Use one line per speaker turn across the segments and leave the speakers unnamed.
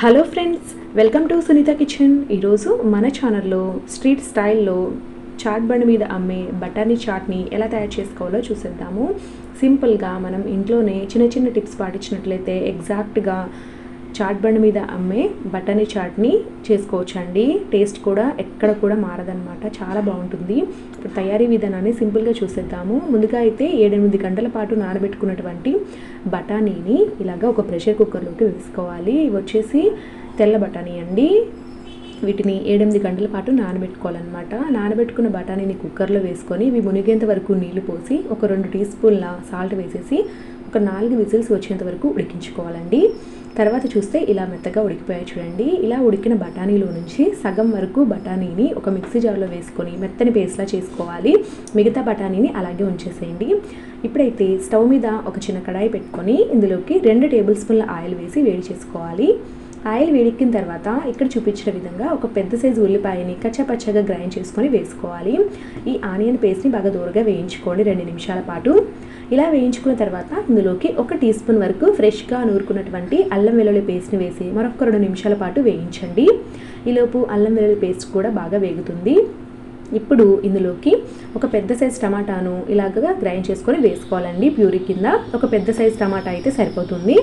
Hello friends welcome to Sunitha kitchen. ఈరోజు మన ఛానల్లో స్ట్రీట్ స్టైల్లో చాట్ బండి మీద అమ్మే బటానీ చాట్ని ఎలా తయారు చేసుకోవాలో చూసేద్దాము. సింపుల్గా మనం ఇంట్లోనే చిన్న చిన్న టిప్స్ పాటించినట్లయితే ఎగ్జాక్ట్గా చాట్ బండి మీద అమ్మే బటానీ చాట్ని చేసుకోవచ్చండి. టేస్ట్ కూడా ఎక్కడ కూడా మారదనమాట చాలా బాగుంటుంది. ఇప్పుడు తయారీ విధానాన్ని సింపుల్గా చూసేద్దాము. ముందుగా అయితే ఏడెనిమిది గంటల పాటు నానబెట్టుకున్నటువంటి బఠానీని ఇలాగ ఒక ప్రెషర్ కుక్కర్లోకి వేసుకోవాలి. ఇవి వచ్చేసి తెల్ల బఠానీ అండి. వీటిని ఏడెనిమిది గంటల పాటు నానబెట్టుకోవాలన్నమాట. నానబెట్టుకున్న బఠానీని కుక్కర్లో వేసుకొని ఇవి మునిగేంత వరకు నీళ్ళు పోసి ఒక రెండు టీ స్పూన్ల సాల్ట్ వేసేసి ఒక నాలుగు విజిల్స్ వచ్చేంత వరకు ఉడికించుకోవాలండి. తర్వాత చూస్తే ఇలా మెత్తగా ఉడికిపోయాయి చూడండి. ఇలా ఉడికిన బఠానీలో నుంచి సగం వరకు బఠానీని ఒక మిక్సీ జార్లో వేసుకొని మెత్తని పేస్ట్లా చేసుకోవాలి. మిగతా బఠానీని అలాగే ఉంచేసేయండి. ఇప్పుడైతే స్టవ్ మీద ఒక చిన్న కడాయి పెట్టుకొని ఇందులోకి రెండు టేబుల్ స్పూన్ల ఆయిల్ వేసి వేడి చేసుకోవాలి. ఆయిల్ వేడెక్కిన తర్వాత ఇక్కడ చూపించిన విధంగా ఒక పెద్ద సైజు ఉల్లిపాయని కచ్చపచ్చగా గ్రైండ్ చేసుకొని వేసుకోవాలి. ఈ ఆనియన్ పేస్ట్ని బాగా దూరగా వేయించుకోండి రెండు నిమిషాల పాటు. ఇలా వేయించుకున్న తర్వాత ఇందులోకి ఒక టీ స్పూన్ వరకు ఫ్రెష్గా నూరుకున్నటువంటి అల్లం వెల్లుల్లి పేస్ట్ని వేసి మరొక రెండు నిమిషాల పాటు వేయించండి. ఈలోపు అల్లం వెల్లుల్లి పేస్ట్ కూడా బాగా వేగుతుంది. ఇప్పుడు ఇందులోకి ఒక పెద్ద సైజు టమాటాను ఇలాగగా గ్రైండ్ చేసుకొని వేసుకోవాలండి ప్యూరీ కింద. ఒక పెద్ద సైజు టమాటా అయితే సరిపోతుంది.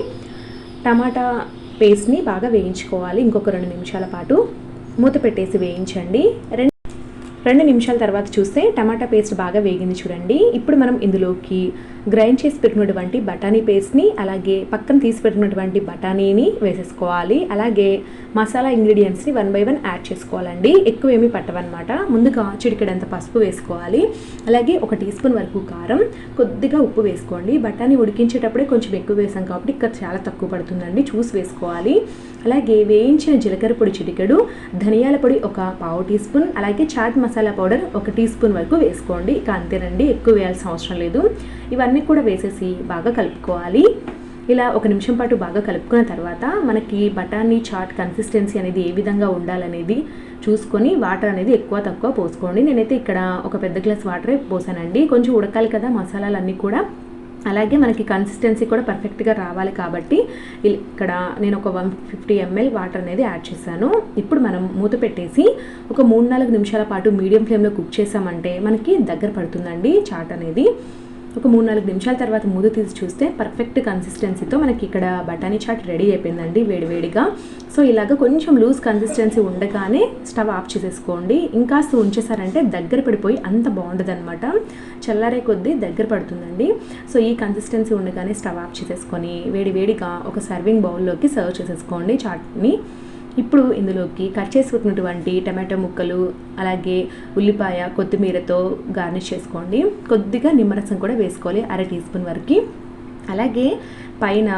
టమాటా పేస్ట్ని బాగా వేయించుకోవాలి. ఇంకొక రెండు నిమిషాల పాటు మూత పెట్టేసి వేయించండి. రెండు నిమిషాల తర్వాత చూస్తే టమాటా పేస్ట్ బాగా వేగింది చూడండి. ఇప్పుడు మనం ఇందులోకి గ్రైండ్ చేసి పెట్టినటువంటి బఠానీ పేస్ట్ని అలాగే పక్కన తీసి పెట్టినటువంటి బఠానీని వేసేసుకోవాలి. అలాగే మసాలా ఇంగ్రీడియంట్స్ని వన్ బై వన్ యాడ్ చేసుకోవాలండి. ఎక్కువ ఏమీ పట్టవన్నమాట. ముందుగా చిటికెడంత పసుపు వేసుకోవాలి. అలాగే ఒక టీ స్పూన్ వరకు కారం కొద్దిగా ఉప్పు వేసుకోండి. బఠానీ ఉడికించేటప్పుడే కొంచెం ఎక్కువ వేసాం కాబట్టి ఇక్కడ చాలా తక్కువ పడుతుందండి. చూసి వేసుకోవాలి. అలాగే వేయించిన జీలకర్ర పొడి చిటికెడు ధనియాల పొడి ఒక పావు టీ స్పూన్ అలాగే చాట్ మసాలా మసాలా పౌడర్ ఒక టీ స్పూన్ వరకు వేసుకోండి. ఇక అంతేనండి ఎక్కువ వేయాల్సిన అవసరం లేదు. ఇవన్నీ కూడా వేసేసి బాగా కలుపుకోవాలి. ఇలా ఒక నిమిషం పాటు బాగా కలుపుకున్న తర్వాత మనకి బఠానీ చాట్ కన్సిస్టెన్సీ అనేది ఏ విధంగా ఉండాలనేది చూసుకొని వాటర్ అనేది ఎక్కువ తక్కువ పోసుకోండి. నేనైతే ఇక్కడ ఒక పెద్ద గ్లాస్ వాటరే పోసానండి. కొంచెం ఉడకాలి కదా మసాలాలన్నీ కూడా. అలాగే మనకి కన్సిస్టెన్సీ కూడా పర్ఫెక్ట్గా రావాలి కాబట్టి ఇక్కడ నేను ఒక వన్ ఫిఫ్టీ ఎంఎల్ వాటర్ అనేది యాడ్ చేశాను. ఇప్పుడు మనం మూత పెట్టేసి ఒక మూడు నాలుగు నిమిషాల పాటు మీడియం ఫ్లేమ్లో కుక్ చేసామంటే మనకి దగ్గర పడుతుందండి చాట్ అనేది. ఒక మూడు నాలుగు నిమిషాల తర్వాత మూత తీసి చూస్తే పర్ఫెక్ట్ కన్సిస్టెన్సీతో మనకి ఇక్కడ బఠానీ చాట్ రెడీ అయిపోయిందండి వేడివేడిగా. సో ఇలాగ కొంచెం లూజ్ కన్సిస్టెన్సీ ఉండగానే స్టవ్ ఆఫ్ చేసేసుకోండి. ఇంకాస్త ఉంచేసారంటే దగ్గర పడిపోయి అంత బాగుండదు అనమాట చల్లారే కొద్దీ దగ్గర పడుతుందండి. సో ఈ కన్సిస్టెన్సీ ఉండగానే స్టవ్ ఆఫ్ చేసేసుకొని వేడివేడిగా ఒక సర్వింగ్ బౌల్లోకి సర్వ్ చేసేసుకోండి చాట్ని. ఇప్పుడు ఇందులోకి కట్ చేసుకున్నటువంటి టమాటో ముక్కలు అలాగే ఉల్లిపాయ కొత్తిమీరతో గార్నిష్ చేసుకోండి. కొద్దిగా నిమ్మరసం కూడా వేసుకోవాలి అర టీ స్పూన్ వరకు. అలాగే పైన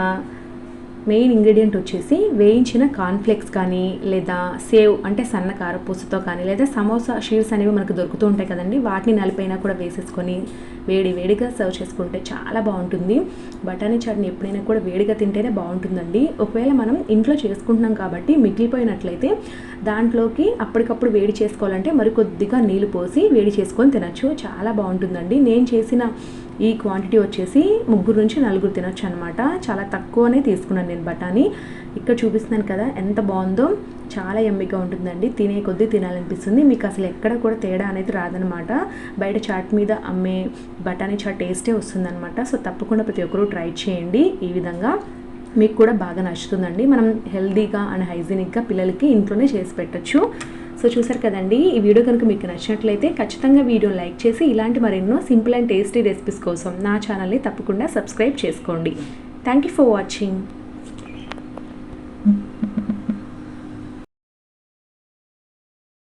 మెయిన్ ఇంగ్రీడియంట్ వచ్చేసి వేయించిన కార్న్ఫ్లెక్స్ కానీ లేదా సేవ్ అంటే సన్న కారపూసతో కానీ లేదా సమోసా షీట్స్ అనేవి మనకు దొరుకుతూ ఉంటాయి కదండి. వాటిని నలిపైన కూడా వేసేసుకొని వేడి వేడిగా సర్వ్ చేసుకుంటే చాలా బాగుంటుంది. బఠానీ చట్నీ ఎప్పుడైనా కూడా వేడిగా తింటేనే బాగుంటుందండి. ఒకవేళ మనం ఇంట్లో చేసుకుంటున్నాం కాబట్టి మిగిలిపోయినట్లయితే దాంట్లోకి అప్పటికప్పుడు వేడి చేసుకోవాలంటే మరి కొద్దిగా నీళ్ళు పోసి వేడి చేసుకొని తినచ్చు. చాలా బాగుంటుందండి. నేను చేసిన ఈ క్వాంటిటీ వచ్చేసి ముగ్గురు నుంచి నలుగురు తినొచ్చు అనమాట చాలా తక్కువనే తీసుకున్నాను నేను బఠానీ. ఇక్కడ చూపిస్తున్నాను కదా ఎంత బాగుందో. చాలా ఎమ్మిగా ఉంటుందండి. తినే కొద్దీ తినాలనిపిస్తుంది. మీకు అసలు ఎక్కడ కూడా తేడా అనేది రాదనమాట బయట చాట్ మీద అమ్మే బఠానీ చాట్ టేస్టే వస్తుందనమాట సో తప్పకుండా ప్రతి ఒక్కరూ ట్రై చేయండి ఈ విధంగా. మీకు కూడా బాగా నచ్చుతుందండి. మనం హెల్దీగా అండ్ హైజీనిక్గా పిల్లలకి ఇంట్లోనే చేసి పెట్టచ్చు. సో చూసారు కదండి ఈ వీడియో కనుక మీకు నచ్చినట్లయితే ఖచ్చితంగా వీడియోని లైక్ చేసి ఇలాంటి మరెన్నో సింపుల్ అండ్ టేస్టీ రెసిపీస్ కోసం నా ఛానల్ని తప్పకుండా సబ్స్క్రైబ్ చేసుకోండి. Thank you for watching